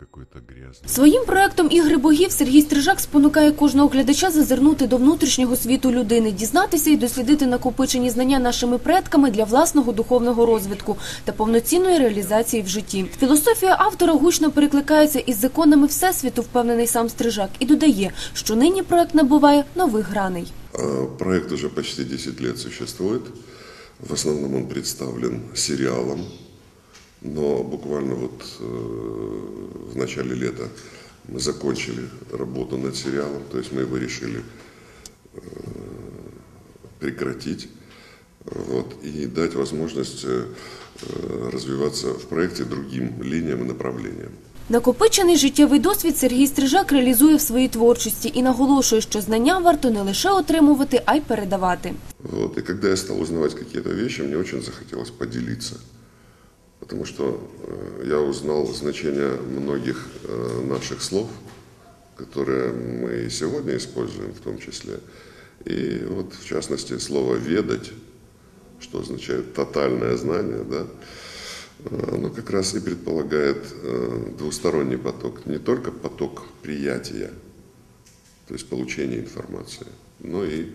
какой-то грязный. Своїм проектом ігри богів Сергій Стрижак спонукає кожного глядача зазирнути до внутрішнього світу людини, дізнатися і дослідити накопичені знання нашими предками для власного духовного розвитку та повноцінної реалізації в житті. Філософія автора гучно перекликається із законами всесвіту, впевнений сам Стрижак, і додає, що нині проект набуває нових граней. Проект уже почти 10 лет существует. В основном он представлен сериалом, но буквально вот э, в начале лета мы закончили работу над сериалом, то есть мы его решили э, прекратить вот, и дать возможность э, э, развиваться в проекте другим линиям и направлениям. Накопичений життєвий досвід Сергій Стрижак реалізує в своїй творчості і наголошує, що знання варто не лише отримувати, а й передавати. Вот. И когда я стал узнавать какие-то вещи, мне очень захотелось поделиться. Потому что э, я узнал значение многих э, наших слов, которые мы и сегодня используем в том числе. И вот в частности слово «ведать», что означает тотальное знание, да, э, оно как раз и предполагает двусторонний поток. Не только поток приятия, то есть получения информации, но и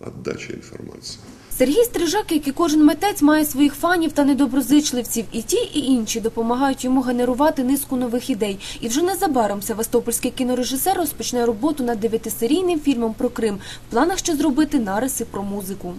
отдачи інформації. Сергій Стрижак, як і кожен митець, має своїх фанів та недоброзичливців. І ті, і інші допомагають йому генерувати низку нових ідей. І вже незабаром севастопольський кінорежисер розпочне роботу над дев'ятисерійним фільмом про Крим. В планах що зробити нариси про музику.